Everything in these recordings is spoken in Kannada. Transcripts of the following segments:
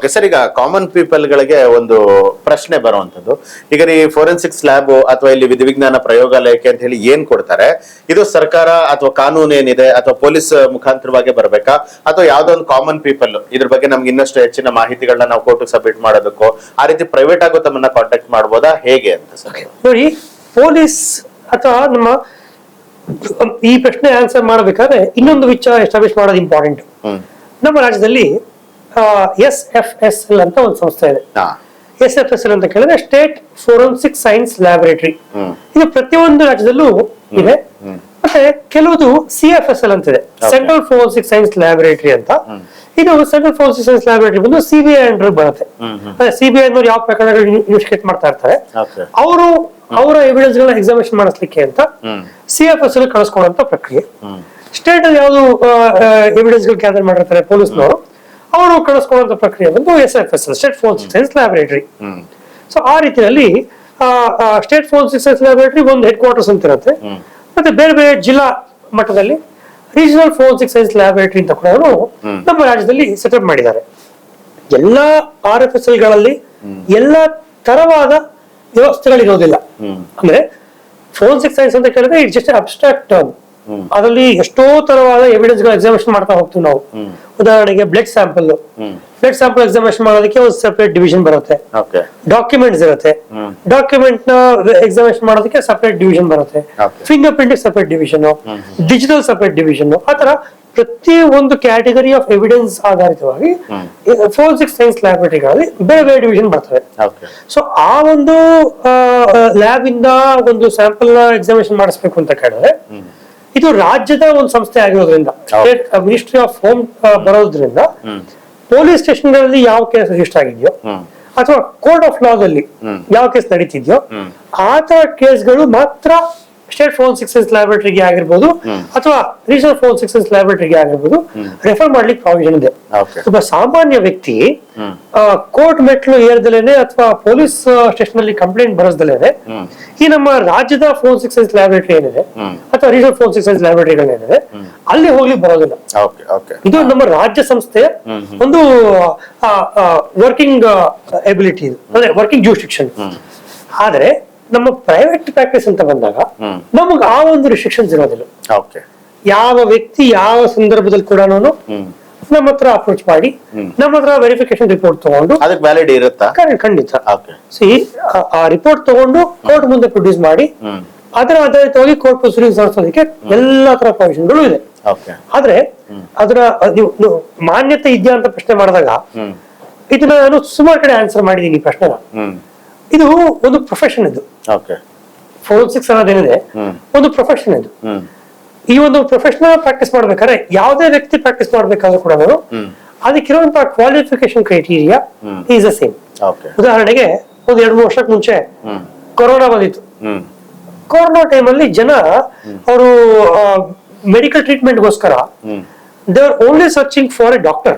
ಓಕೆ ಸರ್ ಈಗ ಕಾಮನ್ ಪೀಪಲ್ ಗಳಿಗೆ ಒಂದು ಪ್ರಶ್ನೆ ಬರುವಂತದ್ದು ಈಗ ಈ ಫೋರೆನ್ಸಿಕ್ಸ್ ಲ್ಯಾಬ್ ಅಥವಾ ಇಲ್ಲಿ ವಿಧಿವಿಜ್ಞಾನ ಪ್ರಯೋಗಾಲಯಕ್ಕೆ ಅಂತ ಹೇಳಿ ಏನ್ ಕೊಡ್ತಾರೆ? ಇದು ಸರ್ಕಾರ ಅಥವಾ ಕಾನೂನು ಏನಿದೆ? ಅಥವಾ ಪೊಲೀಸ್ ಮುಖಾಂತರವಾಗಿ ಬರಬೇಕಾ? ಅಥವಾ ಯಾವ್ದೋ ಒಂದು ಕಾಮನ್ ಪೀಪಲ್ ಇದ್ರ ಬಗ್ಗೆ ನಮ್ಗೆ ಇನ್ನಷ್ಟು ಹೆಚ್ಚಿನ ಮಾಹಿತಿಗಳನ್ನ ನಾವು ಕೋರ್ಟ್ ಸಬ್ಮಿಟ್ ಮಾಡೋದಕ್ಕೋ ಆ ರೀತಿ ಪ್ರೈವೇಟ್ ಆಗೋ ತಮ್ಮನ್ನ ಕಾಂಟ್ಯಾಕ್ಟ್ ಮಾಡಬಹುದಾ ಹೇಗೆ ಅಂತ ಸರ್? ನೋಡಿ ಪೊಲೀಸ್ ಅಥವಾ ನಮ್ಮ ಈ ಪ್ರಶ್ನೆ ಆನ್ಸರ್ ಮಾಡಬೇಕಾದ್ರೆ ಇನ್ನೊಂದು ವಿಚಾರ ಎಸ್ಟಾಬ್ಲಿಷ್ ಮಾಡೋದು ಇಂಪಾರ್ಟೆಂಟ್ ನಮ್ಮ ರಾಜ್ಯದಲ್ಲಿ ಎಸ್ ಎಫ್ ಎಸ್ ಎಲ್ ಅಂತ ಒಂದು ಸಂಸ್ಥೆ ಇದೆ. ಎಸ್ ಎಫ್ ಎಸ್ ಎಲ್ ಅಂತ ಕೇಳಿದ್ರೆ ಸ್ಟೇಟ್ ಫೋರೆನ್ಸಿಕ್ ಸೈನ್ಸ್ ಲ್ಯಾಬೊರೇಟರಿ ಇದು ಪ್ರತಿಯೊಂದು ರಾಜ್ಯದಲ್ಲೂ ಇದೆ. ಮತ್ತೆ ಕೆಲವುದು ಸಿ ಎಫ್ ಎಸ್ ಎಲ್ ಅಂತ ಇದೆ ಸೆಂಟ್ರಲ್ ಫೋರೆನ್ಸಿಕ್ ಸೈನ್ಸ್ ಲ್ಯಾಬೊರೇಟರಿ ಅಂತ. ಇದು ಸೆಂಟ್ರಲ್ ಫೋರೆನ್ಸಿಕ್ ಸೈನ್ಸ್ ಲ್ಯಾಬೊರೇಟರಿ ಬಂದು ಸಿಬಿಐ ಅಂಡರ್ ಬರುತ್ತೆ. ಅದೇ ಹ್ಮ್. ಅದೇ ಸಿಬಿಐ ಅನ್ನೋರು ಯಾವ ಪ್ರಕರಣಗಳು ಇನ್ವೆಸ್ಟಿಗೇಟ್ ಮಾಡ್ತಾ ಇರ್ತಾರೆ. ಅವರು ಅವರ ಎವಿಡೆನ್ಸ್ ಗಳನ್ನ ಎಕ್ಸಾಮಿನೇಷನ್ ಮಾಡಿಸ್ಲಿಕ್ಕೆ ಅಂತ ಸಿ ಎಫ್ ಎಸ್ ಎಲ್ ಕಳಿಸ್ಕೊಡುವಂತ ಪ್ರಕ್ರಿಯೆ. ಸ್ಟೇಟ್ ಅಲ್ಲಿ ಯಾವುದು ಎವಿಡೆನ್ಸ್ಗಳು ಗ್ಯಾದರ್ ಮಾಡಿರ್ತಾರೆ ಪೊಲೀಸ್ನವರು? ಅವರು ಕಳಿಸ್ಕೊಳ್ಳುವಂತ ಪ್ರಕ್ರಿಯೆ ಬಂದು S F S state phone science laboratory so ಆ ರೀತಿಯಲ್ಲಿ ಸ್ಟೇಟ್ ಫೋನ್ ಸೈನ್ಸ್ ಲ್ಯಾಬೊರೇಟರಿ ಒಂದು ಹೆಡ್ ಕ್ವಾರ್ಟರ್ಸ್ ಅಂತ ಇರುತ್ತೆ. ಮತ್ತೆ ಬೇರೆ ಬೇರೆ ಜಿಲ್ಲಾ ಮಟ್ಟದಲ್ಲಿ ರೀಜನಲ್ ಫೋರೆನ್ಸಿಕ್ ಸೈನ್ಸ್ ಲ್ಯಾಬೊರೇಟರಿ ಅಂತ ಕೂಡ ನಮ್ಮ ರಾಜ್ಯದಲ್ಲಿ ಸೆಟಪ್ ಮಾಡಿದ್ದಾರೆ. ಎಲ್ಲಾ ಆರ್ ಎಫ್ ಎಸ್ ಎಲ್ಗಳಲ್ಲಿ ಎಲ್ಲಾ ತರವಾದ ವ್ಯವಸ್ಥೆಗಳಿರೋದಿಲ್ಲ. ಅಂದ್ರೆ ಫೋರೆನ್ಸಿಕ್ ಸೈನ್ಸ್ ಅಂತ ಕೇಳಿದ್ರೆ ಇಟ್ ಜಸ್ಟ್ ಅಬ್ಸ್ಟ್ರಾಕ್ಟ್ ಟರ್ಮ್. ಅದರಲ್ಲಿ ಎಷ್ಟೋ ತರವಾದ ಎವಿಡೆನ್ಸ್ಗಳು ಎಕ್ಸಾಮಿನೇಷನ್ ಮಾಡ್ತಾ ಹೋಗ್ತೀವಿ ನಾವು. ಉದಾಹರಣೆಗೆ blood sample blood sample examination ಮಾಡೋದಕ್ಕೆ ಒಂದು ಸೆಪರೇಟ್ ಡಿವಿಷನ್ ಬರುತ್ತೆ. ಡಾಕ್ಯುಮೆಂಟ್ಸ್ ಇರುತ್ತೆ. ಡಾಕ್ಯುಮೆಂಟ್ನ ಎಕ್ಸಾಮಿನೇಷನ್ ಮಾಡೋದಕ್ಕೆ ಸಪರೇಟ್ ಡಿವಿಷನ್ ಬರುತ್ತೆ. Fingerprint separate division digital separate division ಆ ತರ ಪ್ರತಿ ಒಂದು ಕ್ಯಾಟಗರಿ ಆಫ್ ಎವಿಡೆನ್ಸ್ ಆಧಾರಿತವಾಗಿ ಫೋರೆನ್ಸಿಕ್ ಸೈನ್ಸ್ ಲ್ಯಾಬೋರೇಟರಿಗಳಲ್ಲಿ ಬೇರೆ ಬೇರೆ ಡಿವಿಷನ್ ಬರ್ತವೆ. ಸೊ ಆ ಒಂದು ಲ್ಯಾಬ್ ಇಂದ ಒಂದು ಸ್ಯಾಂಪಲ್ನ ಎಕ್ಸಾಮಿನೇಷನ್ ಮಾಡಿಸ್ಬೇಕು ಅಂತ ಕೇಳಿದ್ರೆ ಇದು ರಾಜ್ಯದ ಒಂದು ಸಂಸ್ಥೆ ಆಗಿರೋದ್ರಿಂದ. ಸ್ಟೇಟ್ ಮಿನಿಸ್ಟ್ರಿ ಆಫ್ ಹೋಮ್ ಬರೋದ್ರಿಂದ ಪೊಲೀಸ್ ಸ್ಟೇಷನ್ಗಳಲ್ಲಿ ಯಾವ ಕೇಸ್ ರಿಜಿಸ್ಟರ್ ಆಗಿದೆಯೋ ಅಥವಾ ಕೋರ್ಟ್ ಆಫ್ ಲಾದಲ್ಲಿ ಯಾವ ಕೇಸ್ ನಡೀತಿದ್ಯೋ. ಆ ತರ ಕೇಸ್ಗಳು ಮಾತ್ರ ಸ್ಟೇಟ್ ಫೋನ್ ಸಿಕ್ಸೆಸ್ ಲ್ಯಾಬೊರೇಟರಿಗೆ ಆಗಿರ್ಬೋದು ಅಥವಾ ರೀಜನಲ್ ಫೋನ್ ಸಿಕ್ಸೆಸ್ ಲ್ಯಾಬೊರೇಟರಿಗೆ ಆಗಿರ್ಬೋದು ರೆಫರ್ ಮಾಡ್ಲಿಕ್ಕೆ ಪ್ರಾವಿಷನ್ ಇದೆ ಒಬ್ಬ ಸಾಮಾನ್ಯ ವ್ಯಕ್ತಿ ಕೋರ್ಟ್ ಮೆಟ್ಲು ಏರ್ದಲೇನೆ ಅಥವಾ ಪೊಲೀಸ್ ಸ್ಟೇಷನ್ ಅಲ್ಲಿ ಕಂಪ್ಲೇಂಟ್ ಬರೆಸ್ದಲೇನೆ ಹ್ಮ್. ಈ ನಮ್ಮ ರಾಜ್ಯದ ಫೋನ್ ಸಿಕ್ಸೆಸ್ ಲ್ಯಾಬೊರೇಟರಿ ಏನಿದೆ. ಅಥವಾ ರೀಜನಲ್ ಫೋನ್ ಸೈನ್ಸ್ ಲ್ಯಾಬೊರೇಟರಿಗಳೇನಿದೆ ಅಲ್ಲಿ ಹೋಗ್ಲಿ ಬರೋದಿಲ್ಲ. ಇದು ನಮ್ಮ ರಾಜ್ಯ ಸಂಸ್ಥೆಯ ಒಂದು ವರ್ಕಿಂಗ್ ಎಬಿಲಿಟಿ ಇದು. ಅಂದ್ರೆ ವರ್ಕಿಂಗ್ ಜೂಸ್ಟಿಕ್ಷನ್ ಆದ್ರೆ ನಮ್ಮ ಪ್ರೈವೇಟ್ ಪ್ರಾಕ್ಟೀಸ್ ಅಂತ ಬಂದಾಗ ನಮಗ್ ಆ ಒಂದು ರಿಸ್ಟ್ರಿಕ್ಷನ್ಸ್ ಇರೋದಿಲ್ಲ. ಯಾವ ವ್ಯಕ್ತಿ ಯಾವ ಸಂದರ್ಭದಲ್ಲಿ ಕೂಡ ನಾನು ನಮ್ಮ ಹತ್ರ ಅಪ್ರೋಚ್ ಮಾಡಿ ನಮ್ಮ ಹತ್ರ ವೆರಿಫಿಕೇಶನ್ ರಿಪೋರ್ಟ್ ತಗೊಂಡು ಅದಕ್ಕೆ ವ್ಯಾಲಿಡ್ ಇರುತ್ತಾ? ಖಂಡಿತ- ಸಿ ಆ ರಿಪೋರ್ಟ್ ತಗೊಂಡು ಕೋರ್ಟ್ ಮುಂದೆ ಪ್ರೊಡ್ಯೂಸ್ ಮಾಡಿ ಅದರ ಆಧಾರಿತವಾಗಿ ಕೋರ್ಟ್ ಪ್ರೊಸೀಡಿಂಗ್ಸ್ ನಡೆಸೋದಕ್ಕೆ ಎಲ್ಲಾ ತರ ಪ್ರಾವಿಷನ್ಗಳು ಇದೆ. ಆದ್ರೆ ಅದರ ಅದ್ ನೀವು- ಮಾನ್ಯತೆ ಇದೆಯಾ ಅಂತ ಪ್ರಶ್ನೆ ಮಾಡಿದಾಗ ಇದನ್ನ ನಾನು ಸುಮಾರು ಕಡೆ ಆನ್ಸರ್ ಮಾಡಿದ್ದೀನಿ ಈ ಪ್ರಶ್ನೆನ. ಇದು ಒಂದು ಪ್ರೊಫೆಷನ್ ಇದು. ಓಕೆ ಫೋರೆನ್ಸಿಕ್ಸ್ ಅನ್ನೋದೇನಿದೆ. ಒಂದು ಪ್ರೊಫೆಷನ್ ಇದು. ಈ ಒಂದು ಪ್ರೊಫೆಷನ್ ಪ್ರಾಕ್ಟೀಸ್ ಮಾಡ್ಬೇಕಾದ್ರೆ ಯಾವುದೇ ವ್ಯಕ್ತಿ ಪ್ರಾಕ್ಟೀಸ್ ಮಾಡ್ಬೇಕಾದ್ರೂ ಕೂಡ ಹ್ಮ್. ಅದಕ್ಕಿರುವಂತಹ qualification criteria is the same ಉದಾಹರಣೆಗೆ ಒಂದು ಎರಡು ಮೂರು ವರ್ಷಕ್ಕೆ ಮುಂಚೆ ಕೊರೋನಾ ಬಂದಿತ್ತು. ಕೊರೋನಾ ಕೊರೋನಾ ಟೈಮಲ್ಲಿ ಜನ ಅವರು ಮೆಡಿಕಲ್ ಟ್ರೀಟ್ಮೆಂಟ್ಗೋಸ್ಕರ ಗೋಸ್ಕರ they are only searching for a doctor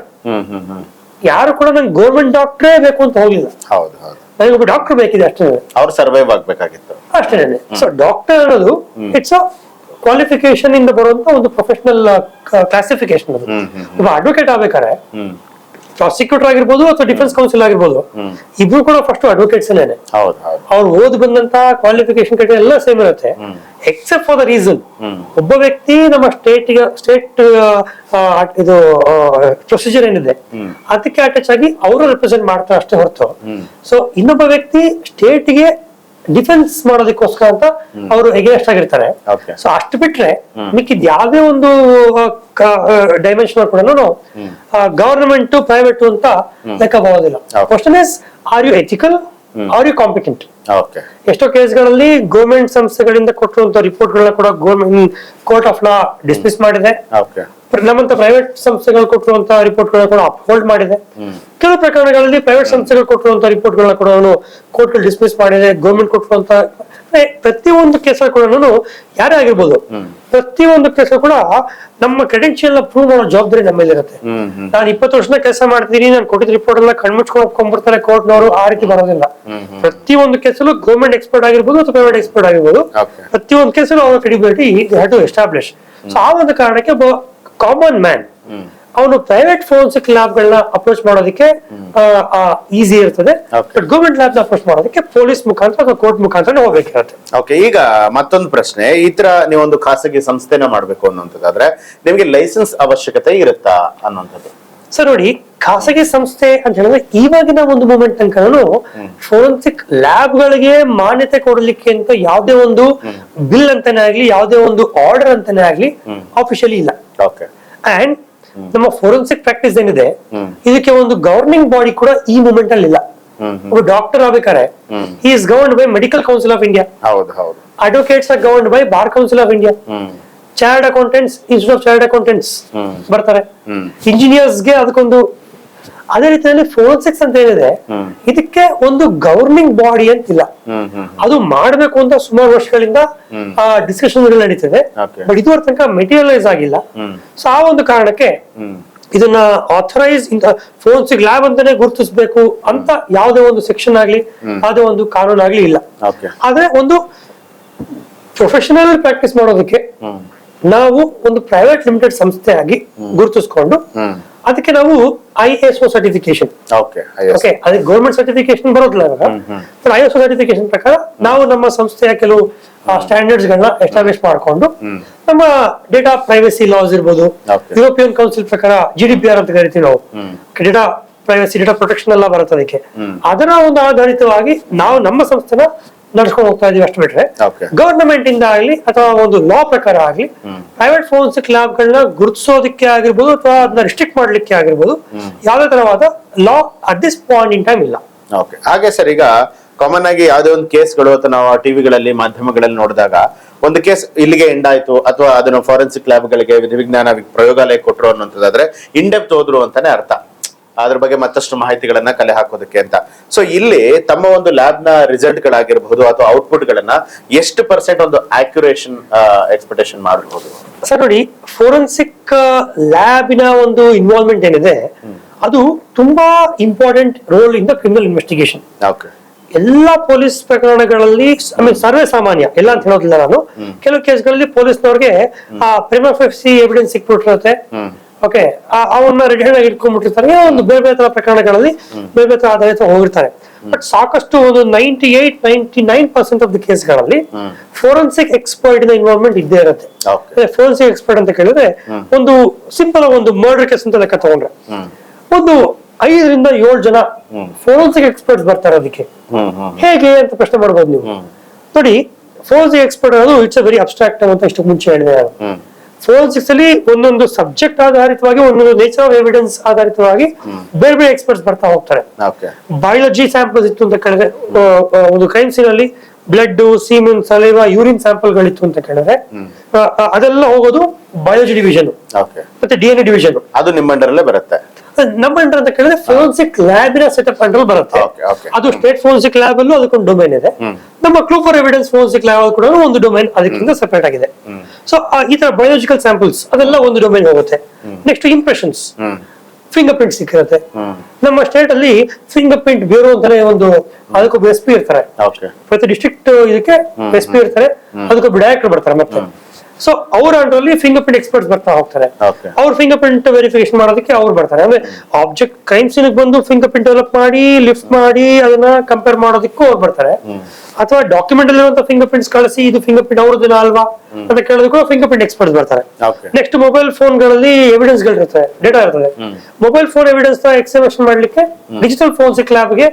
ಯಾರು ಕೂಡ ನಂಗೆ ಗೌರ್ಮೆಂಟ್ ಡಾಕ್ಟ್ರೇ ಬೇಕು ಅಂತ ಹೋಗ್ಲಿಲ್ಲ ಹೌದು ಹೌದು ನನಗೆ ಒಬ್ಬ ಡಾಕ್ಟರ್ ಬೇಕಿದೆ ಅಷ್ಟೇ. ಅವ್ರು ಸರ್ವೈವ್ ಆಗ್ಬೇಕಾಗಿತ್ತು. ಅಷ್ಟೇ ಸೊ ಡಾಕ್ಟರ್ ಅನ್ನೋದು ಇಟ್ಸ್ ಅ ಕ್ವಾಲಿಫಿಕೇಶನ್ ಇಂದ ಬರುವಂತ ಒಂದು ಪ್ರೊಫೆಷನಲ್ ಕ್ಲಾಸಿಫಿಕೇಶನ್ ಅದು. ಹ್ಮ್ ಹ್ಮ್ ಒಬ್ಬ ಅಡ್ವೊಕೇಟ್ ಆಗ್ಬೇಕಾದ್ರೆ ಹ್ಮ್. ಪ್ರಾಸಿಕ್ಯೂಟರ್ ಆಗಿರ್ಬೋದು ಅಥವಾ ಡಿಫೆನ್ಸ್ ಕೌನ್ಸಿಲ್ ಆಗಿರ್ಬೋದು ಇಬ್ರು ಕೂಡ ಫಸ್ಟ್ ಅಡ್ವೊಕೇಟ್ಸ್ ಅಲ್ಲೇನೆ. ಅವ್ರು ಓದ್ ಬಂದಂತ ಕ್ವಾಲಿಫಿಕೇಶನ್ ಕಡೆ ಎಲ್ಲ ಸೇಮ್ ಇರುತ್ತೆ. ಎಕ್ಸೆಪ್ಟ್ ಫಾರ್ ದ ರೀಸನ್ ಒಬ್ಬ ವ್ಯಕ್ತಿ ನಮ್ಮ ಸ್ಟೇಟ್ ಸ್ಟೇಟ್ ಇದು ಪ್ರೊಸೀಜರ್ ಏನಿದೆ ಅದಕ್ಕೆ ಅಟ್ಯಾಚ್ ಆಗಿ ಅವರು ರೆಪ್ರೆಸೆಂಟ್ ಮಾಡ್ತಾರೆ ಅಷ್ಟೇ ಹೊರತು. ಸೊ ಇನ್ನೊಬ್ಬ ವ್ಯಕ್ತಿ ಸ್ಟೇಟ್ಗೆ ಡಿಫೆನ್ಸ್ ಮಾಡೋದಕ್ಕೋಸ್ಕರ ಅಂತ ಅವರು ಎಗೇನೆಸ್ಟ್ ಆಗಿರ್ತಾರೆ. ಸೊ ಅಷ್ಟು ಬಿಟ್ರೆ ಮಿಕ್ಕಿದ್ ಯಾವ್ದೇ ಒಂದು ಡೈಮೆನ್ಶನ್ ಕೂಡ ಗವರ್ನಮೆಂಟ್ ಪ್ರೈವೇಟ್ ಅಂತ ಲೆಕ್ಕ ಬರೋದಿಲ್ಲ. Question is are you ethical are you competent okay ಎಷ್ಟೋ ಕೇಸ್ಗಳಲ್ಲಿ ಗೌರ್ಮೆಂಟ್ ಸಂಸ್ಥೆಗಳಿಂದ ಕೊಟ್ಟಿರುವಂತ ರಿಪೋರ್ಟ್ ಗಳನ್ನ ಕೂಡ government court of law dismiss ಮಾಡಿದೆ. ಓಕೆ ನಮ್ಮಂತ ಪ್ರೈವೇಟ್ ಸಂಸ್ಥೆಗಳು ಕೊಟ್ಟಿರುವಂತಹ ರಿಪೋರ್ಟ್ ಗಳನ್ನ ಕೂಡ ಅಪ್ಹೋಲ್ಡ್ ಮಾಡಿದೆ. ಕೆಲವು ಪ್ರಕರಣಗಳಲ್ಲಿ ಪ್ರೈವೇಟ್ ಸಂಸ್ಥೆಗಳು ಕೊಟ್ಟಿರುವಂತಹ ರಿಪೋರ್ಟ್ ಗಳನ್ನ ಕೂಡ ಕೋರ್ಟ್ ಡಿಸ್ಮಿಸ್ ಮಾಡಿದೆ ಗೌರ್ಮೆಂಟ್ ಕೊಟ್ಟಿರುವಂತಹ ಪ್ರತಿಯೊಂದು ಕೇಸಲ್ಲಿ ಕೂಡ ಯಾರೇ ಆಗಿರ್ಬೋದು ಪ್ರತಿಯೊಂದು ಕೇಸಲ್ಲಿ ಕೂಡ ನಮ್ಮ ಕ್ರೆಡೆನ್ಶಿಯಲ್ ಪ್ರೂವ್ ಮಾಡೋ ಜವಾಬ್ದಾರಿ ನಮ್ಮ ಮೇಲಿರುತ್ತೆ. ಇರುತ್ತೆ ನಾನು ಇಪ್ಪತ್ತು ವರ್ಷದ ಕೆಲಸ ಮಾಡ್ತೀನಿ ನಾನು ಕೊಟ್ಟಿದ್ದ ರಿಪೋರ್ಟ್ ಎಲ್ಲ ಕಣ್ಮುಚ್ಕೊಂಡು ಒಪ್ಕೊಂಡ್ಬಿಡ್ತಾರೆ ಕೋರ್ಟ್ನವರು ಆ ರೀತಿ ಬರೋದಿಲ್ಲ. ಪ್ರತಿಯೊಂದು ಕೇಸಲ್ಲೂ ಗೌರ್ಮೆಂಟ್ ಎಕ್ಸ್ಪರ್ಟ್ ಆಗಿರ್ಬೋದು ಅಥವಾ ಪ್ರೈವೇಟ್ ಎಕ್ಸ್ಪರ್ಟ್ ಆಗಿರ್ಬೋದು. ಪ್ರತಿಯೊಂದು ಕೇಸಲ್ಲೂ ಅವರ credibility have to establish so ಆ ಒಂದು ಕಾರಣಕ್ಕೆ ಕಾಮನ್ ಮ್ಯಾನ್ ಅವನು ಪ್ರೈವೇಟ್ ಫೋರೆನ್ಸಿಕ್ ಲ್ಯಾಬ್ ಗಳನ್ನ ಅಪ್ರೋಚ್ ಮಾಡೋದಕ್ಕೆ ಈಸಿ ಇರ್ತದೆ. ಬಟ್ ಗೌರ್ಮೆಂಟ್ ಲ್ಯಾಬ್ ಅಪ್ರೋಚ್ ಮಾಡೋದಕ್ಕೆ ಪೊಲೀಸ್ ಮುಖಾಂತರ ಅಥವಾ ಕೋರ್ಟ್ ಮುಖಾಂತರ ಹೋಗ್ಬೇಕಿರುತ್ತೆ ಓಕೆ ಈಗ ಮತ್ತೊಂದು ಪ್ರಶ್ನೆ. ಈ ತರ ನೀವೊಂದು ಖಾಸಗಿ ಸಂಸ್ಥೆನ ಮಾಡಬೇಕು ಅನ್ನೋಂಥದ್ದಾದ್ರೆ ನಿಮಗೆ ಲೈಸೆನ್ಸ್ ಅವಶ್ಯಕತೆ ಇರುತ್ತಾ ಅನ್ನೋಂಥದ್ದು ಸರ್ ನೋಡಿ ಖಾಸಗಿ ಸಂಸ್ಥೆ ಅಂತ ಹೇಳಿದ್ರೆ ಇವಾಗಿನ ಒಂದು ಮೂಮೆಂಟ್ ತನಕನೂ ಫೋರೆನ್ಸಿಕ್ ಲ್ಯಾಬ್ ಗಳಿಗೆ ಮಾನ್ಯತೆ ಕೊಡಲಿಕ್ಕೆ ಅಂತ ಯಾವುದೇ ಒಂದು ಬಿಲ್ ಅಂತಾನೆ ಆಗ್ಲಿ ಯಾವುದೇ ಒಂದು ಆರ್ಡರ್ ಅಂತಾನೆ ಆಗ್ಲಿ ಆಫಿಷಿಯಲಿ ಇಲ್ಲ. ಅಂಡ್ ನಮ್ಮ ಫೋರೆನ್ಸಿಕ್ ಪ್ರಾಕ್ಟೀಸ್ ಏನಿದೆ ಹ್ಮ್. ಇದಕ್ಕೆ ಒಂದು ಗವರ್ನಿಂಗ್ ಬಾಡಿ ಕೂಡ ಈ ಮೂಮೆಂಟ್ ಅಲ್ಲಿ ಇಲ್ಲ. ಒಬ್ಬ ಡಾಕ್ಟರ್ ಆಗ್ಬೇಕಾದ್ರೆ is is governed by medical council of India ಹೌದು ಹೌದು. Advocates are governed by bar council of India child accountants institute of child accountants ಬರ್ತಾರೆ. ಇಂಜಿನಿಯರ್ಸ್ ಇಂಜಿನಿಯರ್ಸ್ಗೆ ಅದಕ್ಕೊಂದು ಅದೇ ರೀತಿಯಲ್ಲಿ ಫೋರೆನ್ಸಿಕ್ಸ್ ಅಂತ ಏನಿದೆ ಇದಕ್ಕೆ ಒಂದು ಗವರ್ನಿಂಗ್ ಬಾಡಿ ಅಂತಿಲ್ಲ. ಅದು ಮಾಡಬೇಕು ಅಂತ ಸುಮಾರು ವರ್ಷಗಳಿಂದ. ಡಿಸ್ಕಷನ್ ನಡೀತಿದೆ. ಬಟ್ ಇದುವರ ತನಕ ಮೆಟೀರಿಯಲೈಸ್ ಆಗಿಲ್ಲ. ಸೊ ಆ ಒಂದು ಕಾರಣಕ್ಕೆ ಇದನ್ನ ಆಥರೈಸ್ ಫೋರೆನ್ಸಿಕ್ ಲ್ಯಾಬ್ ಅಂತಾನೆ ಗುರುತಿಸಬೇಕು ಅಂತ ಯಾವುದೇ ಒಂದು ಸೆಕ್ಷನ್ ಆಗ್ಲಿ ಯಾವುದೇ ಒಂದು ಕಾನೂನು ಆಗ್ಲಿ ಇಲ್ಲ. ಆದ್ರೆ ಒಂದು ಪ್ರೊಫೆಷನಲ್ ಪ್ರಾಕ್ಟೀಸ್ ಮಾಡೋದಕ್ಕೆ ನಾವು ಒಂದು ಪ್ರೈವೇಟ್ ಲಿಮಿಟೆಡ್ ಸಂಸ್ಥೆಯಾಗಿ ಗುರುತಿಸ್ಕೊಂಡು ಅದಕ್ಕೆ ನಾವು I S O certification okay ಅದಕ್ಕೆ ಗೌರ್ಮೆಂಟ್ ಸರ್ಟಿಫಿಕೇಶನ್ ಬರೋದಿಲ್ಲ ಇವಾಗ. ಐ ಎಸ್ ಒ ಸರ್ಟಿಫಿಕೇಶನ್ ಪ್ರಕಾರ ನಾವು ನಮ್ಮ ಸಂಸ್ಥೆಯ ಕೆಲವು ಸ್ಟ್ಯಾಂಡರ್ಡ್ಸ್ ಗಳನ್ನ ಎಸ್ಟಾಬ್ಲಿಷ್ ಮಾಡಿಕೊಂಡು ನಮ್ಮ ಡೇಟಾ ಪ್ರೈವಸಿ ಲಾಸ್ ಇರ್ಬೋದು ಯುರೋಪಿಯನ್ ಕೌನ್ಸಿಲ್ ಪ್ರಕಾರ ಜಿ ಡಿ ಪಿ ಆರ್ ಅಂತ ಕರಿತೀವಿ ನಾವು. ಡೇಟಾ ಪ್ರೈವಸಿ ಡೇಟಾ ಪ್ರೊಟೆಕ್ಷನ್ ಎಲ್ಲ ಬರುತ್ತೆ ಅದಕ್ಕೆ. ಅದರ ಒಂದು ಆಧಾರಿತವಾಗಿ ನಾವು ನಮ್ಮ ಸಂಸ್ಥೆನ ನಡ್ಸ್ಕೊಂಡು ಹೋಗ್ತಾ ಇದೀವಿ ಅಷ್ಟು ಬಿಟ್ರೆ. ಗವರ್ಮೆಂಟ್ ಗವರ್ನಮೆಂಟ್ ಇಂದ ಆಗ್ಲಿ ಅಥವಾ ಒಂದು ಲಾ ಪ್ರಕಾರ ಆಗ್ಲಿ ಪ್ರೈವೇಟ್ ಫೋನ್ಸ್ ಲ್ಯಾಬ್ ಗಳನ್ನ ಗುರುತಿಸೋದಕ್ಕೆ ಆಗಿರ್ಬೋದು ಅಥವಾ ಅದನ್ನ ರಿಸ್ಟ್ರಿಕ್ಟ್ ಮಾಡ್ಲಿಕ್ಕೆ ಆಗಿರ್ಬೋದು ಯಾವುದೇ ತರವಾದ law at this point in time ಇಲ್ಲ. ಓಕೆ ಹಾಗೆ ಸರ್ ಈಗ ಕಾಮನ್ ಆಗಿ ಯಾವುದೇ ಒಂದು ಕೇಸ್ಗಳು ಅಥವಾ ನಾವು ಟಿವಿಗಳಲ್ಲಿ ಮಾಧ್ಯಮಗಳಲ್ಲಿ ನೋಡಿದಾಗ ಒಂದು ಕೇಸ್ ಇಲ್ಲಿಗೆ ಎಂಡ್ ಆಯ್ತು ಅಥವಾ ಅದನ್ನು ಫಾರೆನ್ಸಿಕ್ ಲ್ಯಾಬ್ಗಳಿಗೆ ವಿಧಿವಿಜ್ಞಾನ ಪ್ರಯೋಗಾಲಯ ಕೊಟ್ಟರು ಇನ್ ಡೆಪ್ತ್ ಹೋದ್ರು ಅಂತಾನೆ ಅರ್ಥ. ಅದ್ರ ಬಗ್ಗೆ ಮತ್ತಷ್ಟು ಮಾಹಿತಿಗಳನ್ನ ಕಲೆ ಹಾಕೋದಕ್ಕೆ ಅಂತ. ಸೊ ಇಲ್ಲಿ ತಮ್ಮ ಒಂದು ಲ್ಯಾಬ್ನ ರಿಸಲ್ಟ್ ಗಳಾಗಿರ್ಬಹುದು ಅಥವಾ ಔಟ್ಪುಟ್ ಗಳನ್ನ ಎಷ್ಟು ಪರ್ಸೆಂಟ್ ಒಂದು ಆಕ್ಯುರೇಷನ್ ಎಕ್ಸ್ಪೆಕ್ಟೇಷನ್ ಮಾಡಬಹುದು ಸರ್ ನೋಡಿ ಫೋರೆನ್ಸಿಕ್ ಲ್ಯಾಬಿನ ಒಂದು ಇನ್ವಾಲ್ವ್ಮೆಂಟ್ ಏನಿದೆ ಅದು ತುಂಬಾ important role in the criminal investigation ಎಲ್ಲಾ ಪೊಲೀಸ್ ಪ್ರಕರಣಗಳಲ್ಲಿ ಐ ಮೀನ್ ಸರ್ವೇ ಸಾಮಾನ್ಯ ಎಲ್ಲ ಅಂತ ಹೇಳೋದಿಲ್ಲ ನಾನು. ಕೆಲವು ಕೇಸ್ಗಳಲ್ಲಿ ಪೊಲೀಸ್ನವ್ರಿಗೆ ಆ ಪ್ರಿಮಫೆಸಿ ಎವಿಡೆನ್ಸ್ ಸಿಕ್ಬಿಟ್ಟಿರುತ್ತೆ. ಓಕೆ ಅವನ್ನ ರೆಡಿ ಆಗಿ ಇಟ್ಕೊಂಡ್ಬಿಟ್ಟಿರ್ತಾರೆ ಏನೋ ಒಂದು ಬೇರೆ ಬೇರೆ ತರ ಪ್ರಕರಣಗಳಲ್ಲಿ ಬೇರೆ ಬೇರೆ ತರ ಆಧಾರಿತ ಹೋಗಿರ್ತಾರೆ. ಬಟ್ ಸಾಕಷ್ಟು ಒಂದು ninety eight ninety nine percent of the ಕೇಸ್ಗಳಲ್ಲಿ forensic ಎಕ್ಸ್ಪರ್ಟ್ನ ಇನ್ವಾಲ್ವ್ಮೆಂಟ್ ಇದ್ದೇ ಇರುತ್ತೆ. ಫೋರೆನ್ಸಿಕ್ ಎಕ್ಸ್ಪರ್ಟ್ ಅಂತ ಕೇಳಿದ್ರೆ ಒಂದು ಸಿಂಪಲ್ ಒಂದು ಮರ್ಡರ್ ಕೇಸ್ ಅಂತ ಲೆಕ್ಕ ತಗೊಂಡ್ರೆ. ಒಂದು ಐದರಿಂದ ಏಳು ಜನ ಫೋರೆನ್ಸಿಕ್ ಎಕ್ಸ್ಪರ್ಟ್ಸ್ ಬರ್ತಾರೆ ಅದಕ್ಕೆ. ಹೇಗೆ ಅಂತ ಪ್ರಶ್ನೆ ಮಾಡ್ಬೋದು ನೀವು. ನೋಡಿ ಫೋರೆನ್ಸಿಕ್ ಎಕ್ಸ್ಪರ್ಟ್ ಅನ್ನೋದು ಇಟ್ಸ್ ಅ ವೆರಿ ಅಬ್ಸ್ಟ್ರಾಕ್ಟ್ ಅಂತ ಇಷ್ಟು ಮುಂಚೆ ಹೇಳಿದೆ ನಾನು. ಫೋರೆನ್ಸಿಕ್ಸ್ ಅಲ್ಲಿ ಒಂದೊಂದು ಸಬ್ಜೆಕ್ಟ್ ಆಧಾರಿತವಾಗಿ ಒಂದೊಂದು ನೇಚರ್ ಆಫ್ ಎವಿಡೆನ್ಸ್ ಆಧಾರಿತವಾಗಿ ಬೇರೆ ಬೇರೆ ಎಕ್ಸ್ಪರ್ಟ್ಸ್ ಬರ್ತಾ ಹೋಗ್ತಾರೆ. ಬಯಾಲಜಿ ಸ್ಯಾಂಪಲ್ಸ್ ಇತ್ತು ಅಂತ ಕೇಳಿದ್ರೆ ಒಂದು ಕ್ರೈಮ್ ಸೀನ್ ಅಲ್ಲಿ blood semen saliva urine sample ಗಳಿತ್ತು ಅಂತ ಕೇಳಿದ್ರೆ ಅದೆಲ್ಲ ಹೋಗೋದು ಬಯಾಲಜಿ ಡಿವಿಷನ್ ಓಕೆ ಮತ್ತೆ ಡಿ ಎನ್ ಎ ಡಿವಿಷನ್ ಅದು ನಿಮ್ಮ ಅಂಡರಲ್ಲೇ ಬರುತ್ತೆ. ನಮ್ಮ ಅಂಡರ್ ಅಂತ ಕೇಳಿದ್ರೆ ಫೋರೆನ್ಸಿಕ್ ಲ್ಯಾಬಿನ ಸೆಟಪ್ ಅಂಡರ್ ಬರುತ್ತೆ. ಅದು ಸ್ಟೇಟ್ ಫೋರೆನ್ಸಿಕ್ ಲ್ಯಾಬ್ ಅಲ್ಲೂ ಅದಕ್ಕೊಂದು ಡೊಮೈನ್ ಇದೆ. ನಮ್ಮ clue for evidence forensic lab ಕೂಡ ಒಂದು ಡೊಮೈನ್ ಅದಕ್ಕಿಂತ ಸೆಪರೇಟ್ ಆಗಿದೆ. ಸೊ ಈ ತರ ಬಯೋಲಜಿಕಲ್ ಸ್ಯಾಂಪಲ್ಸ್ ಅದೆಲ್ಲ ಒಂದು ಡೊಮೈನ್ ಹೋಗುತ್ತೆ. ನೆಕ್ಸ್ಟ್ ಇಂಪ್ರೆಷನ್ಸ್ ಫಿಂಗರ್ ಪ್ರಿಂಟ್ ಸಿಕ್ಕಿರುತ್ತೆ. ನಮ್ಮ ಸ್ಟೇಟ್ ಅಲ್ಲಿ ಫಿಂಗರ್ ಪ್ರಿಂಟ್ ಬ್ಯೂರೋ ಅಂತಾನೆ ಒಂದು ಅದಕ್ಕೊಬ್ಬ ಎಸ್ ಪಿ ಇರ್ತಾರೆ. ಪ್ರತಿ ಡಿಸ್ಟ್ರಿಕ್ಟ್ ಇದಕ್ಕೆ ಎಸ್ ಪಿ ಇರ್ತಾರೆ. ಅದಕ್ಕೊಬ್ಬ ಡೈರೆಕ್ಟರ್ ಬರ್ತಾರೆ ಮತ್ತೆ. ಸೊ ಅವ್ರ ಅಂಡರಲ್ಲಿ ಫಿಂಗರ್ ಪ್ರಿಂಟ್ ಎಕ್ಸ್ಪರ್ಟ್ಸ್ ಬರ್ತಾ ಹೋಗ್ತಾರೆ. ಅವ್ರ ಫಿಂಗರ್ ಪ್ರಿಂಟ್ ವೆರಿಫಿಕೇಶನ್ ಮಾಡೋದಕ್ಕೆ ಅವ್ರು ಬರ್ತಾರೆ. ಅಂದ್ರೆ ಆಬ್ಜೆಕ್ಟ್ ಕ್ರೈಮ್ ಸೀನ್ ಬಂದು ಫಿಂಗರ್ ಪ್ರಿಂಟ್ ಡೆವಲಪ್ ಮಾಡಿ ಲಿಫ್ಟ್ ಮಾಡಿ ಅದನ್ನ ಕಂಪೇರ್ ಮಾಡೋದಕ್ಕೂ ಅವ್ರು ಬರ್ತಾರೆ. ಅಥವಾ ಡಾಕ್ಯುಮೆಂಟ್ ಅಲ್ಲಿರುವಂತ ಫಿಂಗರ್ ಪ್ರಿಂಟ್ಸ್ ಕಳಿಸಿ ಇದು ಫಿಂಗರ್ ಪ್ರಿಂಟ್ ಅವ್ರದ್ದು ಅಲ್ವಾ ಅಂತ ಕೇಳೋದಕ್ಕೂ ಫಿಂಗರ್ ಪ್ರಿಂಟ್ ಎಕ್ಸ್ಪರ್ಟ್ಸ್ ಬರ್ತಾರೆ. ನೆಕ್ಸ್ಟ್ ಮೊಬೈಲ್ ಫೋನ್ಗಳಲ್ಲಿ ಎವಿಡೆನ್ಸ್ಗಳು ಇರ್ತದೆ ಡೇಟಾ ಇರ್ತದೆ. ಮೊಬೈಲ್ ಫೋನ್ ಎವಿಡೆನ್ಸ್ನ ಎಕ್ಸಿಬಿಷನ್ ಮಾಡ್ಲಿಕ್ಕೆ ಡಿಜಿಟಲ್ ಫೋನ್ಸಿಕ್ ಲ್ಯಾಬ್ಗೆ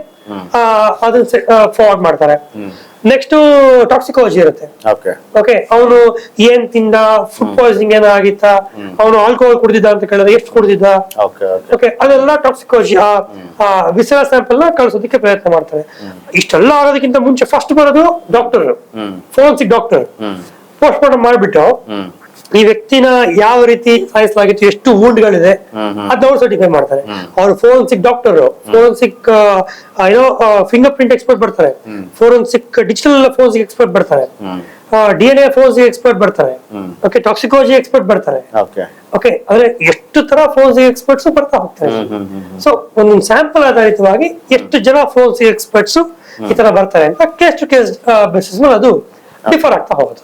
ಅದನ್ನ ಫಾರ್ವರ್ಡ್ ಮಾಡ್ತಾರೆ. ನೆಕ್ಸ್ಟ್ ಟಾಕ್ಸಿಕಾಲಜಿ ಇರುತ್ತೆ. ಓಕೆ ಅವನು ಏನ್ ತಿಂದ ಫುಡ್ ಪಾಯ್ಸನಿಂಗ್ ಏನೋ ಆಗಿತ್ತ ಅವನು ಆಲ್ಕೋಹಾಲ್ ಕುಡಿದಿದ್ದ ಅಂತ ಕೇಳಿದ್ರೆ ಎಷ್ಟು ಕುಡಿದಿದ್ದ? ಓಕೆ ಅದೆಲ್ಲ ಟಾಕ್ಸಿಕಾಲಜಿ ವಿಸರ ಸ್ಯಾಂಪಲ್ನ ಕಳಿಸೋದಕ್ಕೆ ಪ್ರಯತ್ನ ಮಾಡ್ತಾರೆ. ಇಷ್ಟೆಲ್ಲ ಆಗೋದಕ್ಕಿಂತ ಮುಂಚೆ ಫಸ್ಟ್ ಬರೋದು doctor forensic doctor post mortem ಮಾಡ್ಬಿಟ್ಟು ಈ ವ್ಯಕ್ತಿನ ಯಾವ ರೀತಿ ಸಾಯಿಸಲಾಗಿತ್ತು ಎಷ್ಟು wound ಗಳಿದೆ ಅದನ್ನ ಅವ್ರು ಸರ್ಟಿಫೈ ಮಾಡ್ತಾರೆ. ಅವ್ರು ಫೋರೆನ್ಸಿಕ್ ಡಾಕ್ಟರ್ ಫೋರೆನ್ಸಿಕ್ ಏನೋ ಫಿಂಗರ್ ಪ್ರಿಂಟ್ ಎಕ್ಸ್ಪರ್ಟ್ ಬರ್ತಾರೆ. ಫೋರೆನ್ಸಿಕ್ ಡಿಜಿಟಲ್ ಫೋರೆನ್ಸಿಕ್ ಎಕ್ಸ್ಪರ್ಟ್ ಬರ್ತಾರೆ. D N A forensic expert ಬರ್ತಾರೆ. ಓಕೆ ಟಾಕ್ಸಿಕಾಲಜಿ ಎಕ್ಸ್ಪರ್ಟ್ ಬರ್ತಾರೆ. ಓಕೆ ಓಕೆ ಅಂದ್ರೆ ಎಷ್ಟು ತರ ಫೋರೆನ್ಸಿಕ್ ಎಕ್ಸ್ಪರ್ಟ್ಸ್ ಬರ್ತಾ ಹೋಗ್ತಾರೆ ಸೊ ಒಂದು ಸ್ಯಾಂಪಲ್ ಆಧಾರಿತವಾಗಿ ಎಷ್ಟು ಜನ ಫೋರೆನ್ಸಿಕ್ ಎಕ್ಸ್ಪರ್ಟ್ಸ್ ಈ ತರ ಬರ್ತಾರೆ ಅಂತ ಕೇಸ್ ಟು ಕೇಸ್ ಬೇಸಿಸ್ ಮೇಲೆ ಅದು ಡಿಫರ್ ಆಗ್ತಾ ಹೋಗುತ್ತೆ.